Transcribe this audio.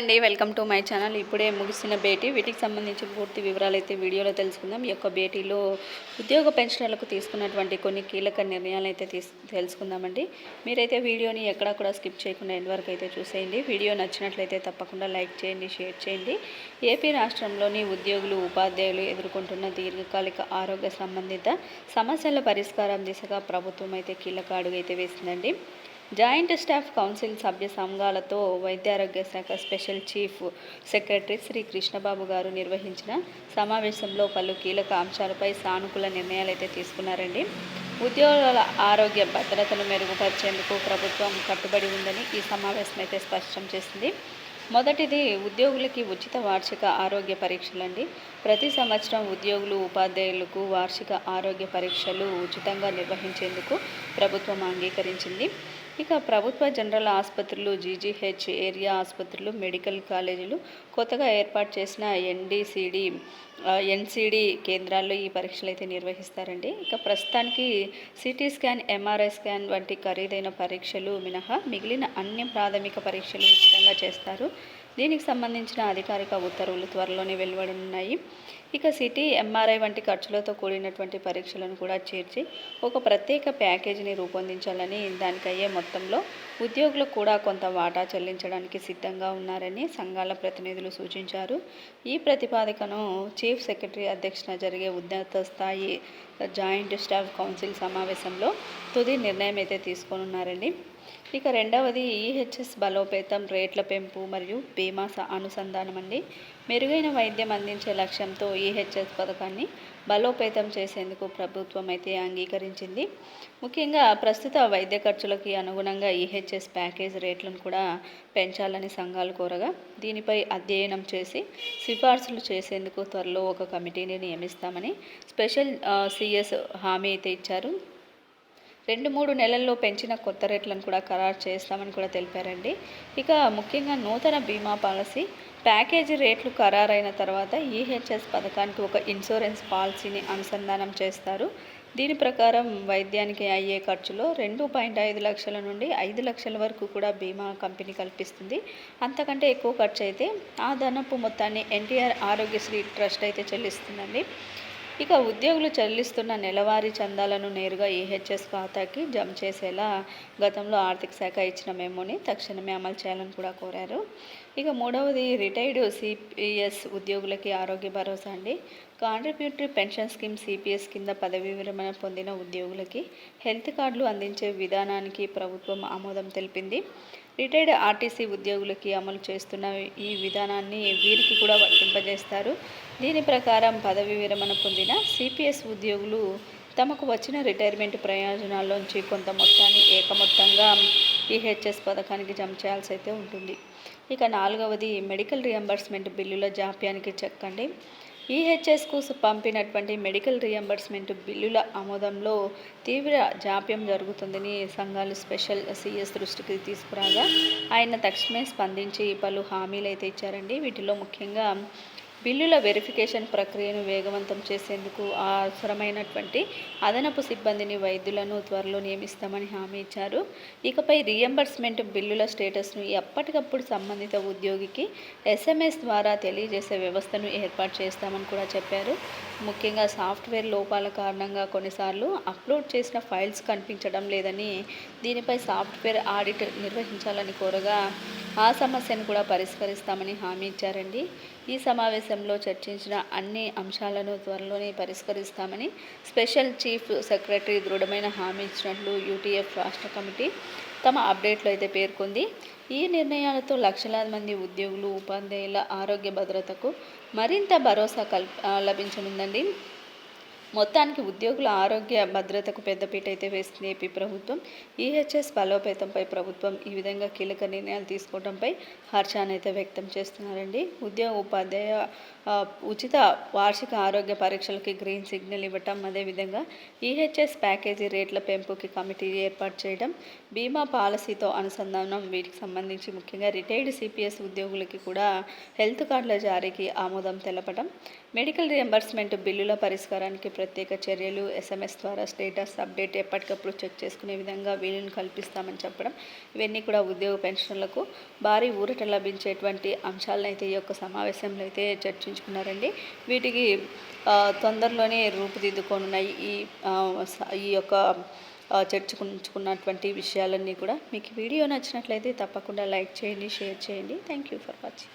అండి welcome to my channel. ఇప్పుడే ముగిసిన భేటీ. వీటికి సంబంధించిన పూర్తి వివరాలు అయితే వీడియోలో తెలుసుకుందాం. ఈ యొక్క భేటీలో ఉద్యోగ పెన్షనర్లకు తీసుకున్నటువంటి కొన్ని కీలక నిర్ణయాలు అయితే తెలుసుకుందామండి. మీరైతే వీడియోని ఎక్కడా కూడా స్కిప్ చేయకుండా ఎంతవరకు అయితే చూసేయండి. వీడియో నచ్చినట్లయితే తప్పకుండా లైక్ చేయండి షేర్ చేయండి. ఏపీ రాష్ట్రంలోని ఉద్యోగులు ఉపాధ్యాయులు ఎదుర్కొంటున్న దీర్ఘకాలిక ఆరోగ్య సంబంధిత సమస్యల పరిష్కారం దిశగా ప్రభుత్వం అయితే కీలక అడుగు అయితే వేసిందండి. జాయింట్ స్టాఫ్ కౌన్సిల్ సభ్య సంఘాలతో వైద్యారోగ్య శాఖ special chief secretary Shri Krishnababu గారు నిర్వహించిన సమావేశంలో పలు కీలక అంశాలపై సానుకూల నిర్ణయాలు అయితే తీసుకున్నారండి. ఉద్యోగుల ఆరోగ్య భద్రతను మెరుగుపరిచేందుకు ప్రభుత్వం కట్టుబడి ఉందని ఈ సమావేశం అయితే స్పష్టం చేసింది. మొదటిది ఉద్యోగులకి ఉచిత వార్షిక ఆరోగ్య పరీక్షలండి ప్రతి సంవత్సరం ఉద్యోగులు ఉపాధ్యాయులకు వార్షిక ఆరోగ్య పరీక్షలు ఉచితంగా నిర్వహించేందుకు ప్రభుత్వం అంగీకరించింది. ఇక ప్రభుత్వ జనరల్ ఆసుపత్రులు జీజీహెచ్ ఏరియా ఆసుపత్రులు మెడికల్ కాలేజీలు కొత్తగా ఏర్పాటు చేసిన ఎన్డీసీడీ ఎన్సీడీ కేంద్రాల్లో ఈ పరీక్షలు అయితే నిర్వహిస్తారండి. ఇక ప్రస్తుతానికి సిటీ స్కాన్ ఎంఆర్ఐ స్కాన్ వంటి ఖరీదైన పరీక్షలు మినహా మిగిలిన అన్ని ప్రాథమిక పరీక్షలు ఉచితంగా చేస్తారు. దీనికి సంబంధించిన అధికారిక ఉత్తర్వులు త్వరలోనే వెలువడనున్నాయి ఇక సిటీ ఎంఆర్ఐ వంటి ఖర్చులతో కూడినటువంటి పరీక్షలను కూడా చేర్చి ఒక ప్రత్యేక ప్యాకేజీని రూపొందించాలని దానికయ్యే మొత్తంలో ఉద్యోగులు కూడా కొంత వాటా చెల్లించడానికి సిద్ధంగా ఉన్నారని సంఘాల ప్రతినిధులు సూచించారు. ఈ ప్రతిపాదికను చీఫ్ సెక్రటరీ అధ్యక్షన జరిగే ఉన్నత స్థాయి జాయింట్ స్టాఫ్ కౌన్సిల్ సమావేశంలో తుది నిర్ణయం అయితే తీసుకోనున్నారండి ఇక రెండవది ఈహెచ్ఎస్ బలోపేతం రేట్ల పెంపు మరియు బీమా అనుసంధానం అండి. మెరుగైన వైద్యం అందించే లక్ష్యంతో ఈహెచ్ఎస్ పథకాన్ని బలోపేతం చేసేందుకు ప్రభుత్వం అయితే అంగీకరించింది. ముఖ్యంగా ప్రస్తుత వైద్య ఖర్చులకి అనుగుణంగా ఈహెచ్ఎస్ ప్యాకేజ్ రేట్లను కూడా పెంచాలని సంఘాలు కోరగా దీనిపై అధ్యయనం చేసి సిఫార్సులు చేసేందుకు త్వరలో ఒక కమిటీని నియమిస్తామని స్పెషల్ సిఎస్ హామీ అయితే ఇచ్చారు. రెండు మూడు నెలల్లో పెంచిన కొత్త రేట్లను కూడా ఖరారు చేస్తామని కూడా తెలిపారండి. ఇక ముఖ్యంగా నూతన బీమా పాలసీ ప్యాకేజీ రేట్లు ఖరారైన తర్వాత ఈహెచ్ఎస్ పథకానికి ఒక ఇన్సూరెన్స్ పాలసీని అనుసంధానం చేస్తారు. దీని ప్రకారం వైద్యానికి అయ్యే ఖర్చులో రెండు పాయింట్ ఐదు లక్షల నుండి ఐదు లక్షల వరకు కూడా బీమా కంపెనీ కల్పిస్తుంది. అంతకంటే ఎక్కువ ఖర్చు అయితే ఆ ధనపు మొత్తాన్ని ఎన్టీఆర్ ఆరోగ్యశ్రీ ట్రస్ట్ అయితే చెల్లిస్తుందండి. ఇక ఉద్యోగులు చెల్లిస్తున్న నెలవారీ చందాలను నేరుగా ఈహెచ్ఎస్ ఖాతాకి జమ చేసేలా గతంలో ఆర్థిక శాఖ ఇచ్చిన మెమోని తక్షణమే అమలు చేయాలని కూడా కోరారు. ఇక మూడవది రిటైర్డ్ సిపిఎస్ ఉద్యోగులకి ఆరోగ్య భరోసా అండి. కాంట్రిబ్యూటరీ పెన్షన్ స్కీమ్ సిపిఎస్ కింద పదవీ విరమణ పొందిన ఉద్యోగులకి హెల్త్ కార్డులు అందించే విధానానికి ప్రభుత్వం ఆమోదం తెలిపింది. రిటైర్డ్ ఆర్టీసీ ఉద్యోగులకి అమలు చేస్తున్న ఈ విధానాన్ని వీరికి కూడా వర్తింపజేస్తారు. దీని ప్రకారం పదవి విరమణ పొందిన సిపిఎస్ ఉద్యోగులు తమకు వచ్చిన రిటైర్మెంట్ ప్రయోజనాల్లోంచి కొంత మొత్తాన్ని ఏకమొత్తంగా ఈహెచ్ఎస్ పథకానికి జమ చేయాల్సి అయితే ఉంటుంది. ఇక నాలుగవది మెడికల్ రియంబర్స్మెంట్ బిల్లుల జాప్యానికి చెక్కండి. ఈహెచ్ఎస్కు పంపినటువంటి మెడికల్ రియంబర్స్మెంట్ బిల్లుల ఆమోదంలో తీవ్ర జాప్యం జరుగుతుందని సంఘాలు స్పెషల్ సీఎస్ దృష్టికి తీసుకురాగా ఆయన తక్షణమే స్పందించి పలు హామీలు అయితే ఇచ్చారండి. వీటిలో ముఖ్యంగా బిల్లుల వెరిఫికేషన్ ప్రక్రియను వేగవంతం చేసేందుకు అవసరమైనటువంటి అదనపు సిబ్బందిని వైద్యులను త్వరలో నియమిస్తామని హామీ ఇచ్చారు. ఇకపై రియంబర్స్మెంట్ బిల్లుల స్టేటస్ను ఎప్పటికప్పుడు సంబంధిత ఉద్యోగికి ఎస్ఎంఎస్ ద్వారా తెలియజేసే వ్యవస్థను ఏర్పాటు చేస్తామని కూడా చెప్పారు. ముఖ్యంగా సాఫ్ట్వేర్ లోపాల కారణంగా కొన్నిసార్లు అప్లోడ్ చేసిన ఫైల్స్ కనిపించడం లేదని దీనిపై సాఫ్ట్వేర్ ఆడిట్ నిర్వహించాలని కోరగా ఆ సమస్యను కూడా పరిష్కరిస్తామని హామీ ఇచ్చారండి. ఈ సమావేశం సమావేశంలో చర్చించిన అన్ని అంశాలను త్వరలోనే పరిష్కరిస్తామని స్పెషల్ చీఫ్ సెక్రటరీ దృఢమైన హామీ ఇచ్చినట్లు యూటీఎఫ్ రాష్ట్ర కమిటీ తమ అప్డేట్లో అయితే పేర్కొంది. ఈ నిర్ణయాలతో లక్షలాది మంది ఉద్యోగులు ఉపాధ్యాయుల ఆరోగ్య భద్రతకు మరింత భరోసా కల్ లభించనుందండి. మొత్తానికి ఉద్యోగుల ఆరోగ్య భద్రతకు పెద్దపీట అయితే వేస్తుంది ఏపీ ప్రభుత్వం. ఈహెచ్ఎస్ బలోపేతంపై ప్రభుత్వం ఈ విధంగా కీలక నిర్ణయాలు తీసుకోవడంపై హర్షాన్ని అయితే వ్యక్తం చేస్తున్నారండి. ఉద్యోగ ఉపాధ్యాయ ఉచిత వార్షిక ఆరోగ్య పరీక్షలకి గ్రీన్ సిగ్నల్ ఇవ్వటం అదేవిధంగా ఈహెచ్ఎస్ ప్యాకేజీ రేట్ల పెంపుకి కమిటీ ఏర్పాటు చేయడం బీమా పాలసీతో అనుసంధానం వీటికి సంబంధించి ముఖ్యంగా రిటైర్డ్ సిపిఎస్ ఉద్యోగులకి కూడా హెల్త్ కార్డుల జారీకి ఆమోదం తెలపడం మెడికల్ రియంబర్స్మెంట్ బిల్లుల పరిష్కారానికి ప్రత్యేక చర్యలు ఎస్ఎంఎస్ ద్వారా స్టేటస్ అప్డేట్ ఎప్పటికప్పుడు చెక్ చేసుకునే విధంగా వీలును కల్పిస్తామని చెప్పడం. ఇవన్నీ కూడా ఉద్యోగ పెన్షన్లకు భారీ ఊరట లభించేటువంటి అంశాలను అయితే ఈ యొక్క సమావేశంలో అయితే చర్చించుకున్నారండి. వీటికి తొందరలోనే రూపుదిద్దుకోనున్నాయి. ఈ స- ఈ యొక్క ఆ, చర్చించుకున్నటువంటి విషయాలన్నీ కూడా. మీకు వీడియో నచ్చినట్లయితే తప్పకుండా లైక్ చేయండి షేర్ చేయండి. Thank you for watching